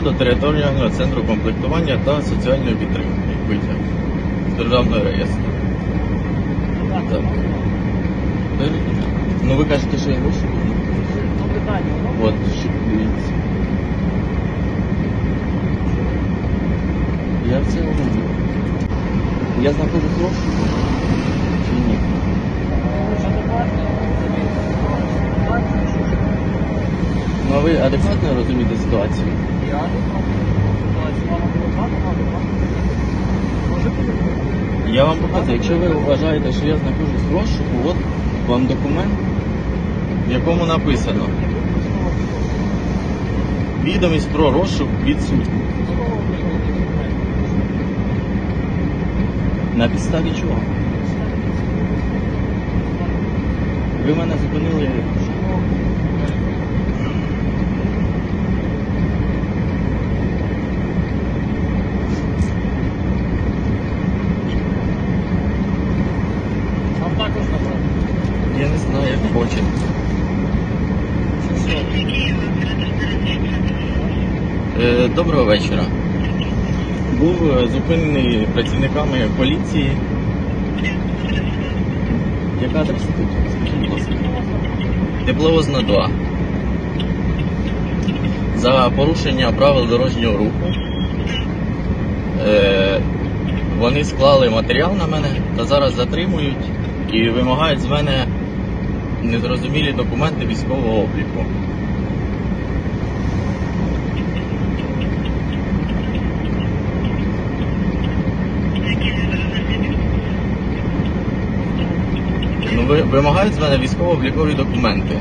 до територіального центру комплектування та соціальної підтримки. Витяг з державного реєстру. Так. Ну ви кажете, що я гроші? От, що. Я все розумію. Я знаходжусь в розшуку? Чи ні? Ну а ви адекватно розумієте ситуацію? Я вам показую, якщо ви вважаєте, що я знаходжусь в розшуку, от вам документ, в якому написано відомість про розшук відсутня. На підставі чого? Ви мене зупинили. Вам також направили. Я не знаю, як хоче. Е, Доброго вечора. Був е, зупинений працівниками поліції. Яка адреса тут? Скажіть, будь ласка. Тепловозна 2. За порушення правил дорожнього руху. Е, вони склали матеріал на мене та зараз затримують і вимагають з мене незрозумілі документи військового обліку. Ну, ви вимагають з мене військово-облікові документи.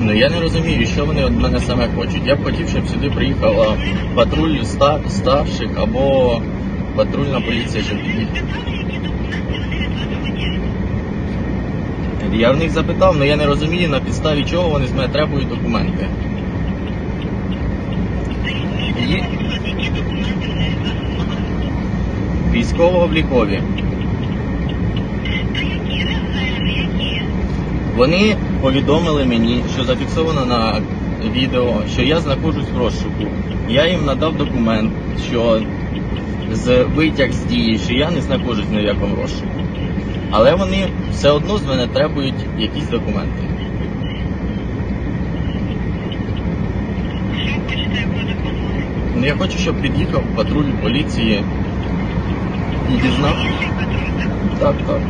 Ну я не розумію, що вони від мене саме хочуть. Я б хотів, щоб сюди приїхала патруль ста- старших або патрульна поліція, під'їхала. Я в них запитав, але я не розумію, на підставі чого вони з мене требують документи. Є... Військово-облікові. Вони повідомили мені, що зафіксовано на відео, що я знаходжусь в розшуку. Я їм надав документ, що з витяг з дії, що я не знаходжусь в якому розшуку. Але вони все одно з мене требують якісь документи. Ну я хочу, щоб під'їхав патруль поліції і дізнав. Так, так.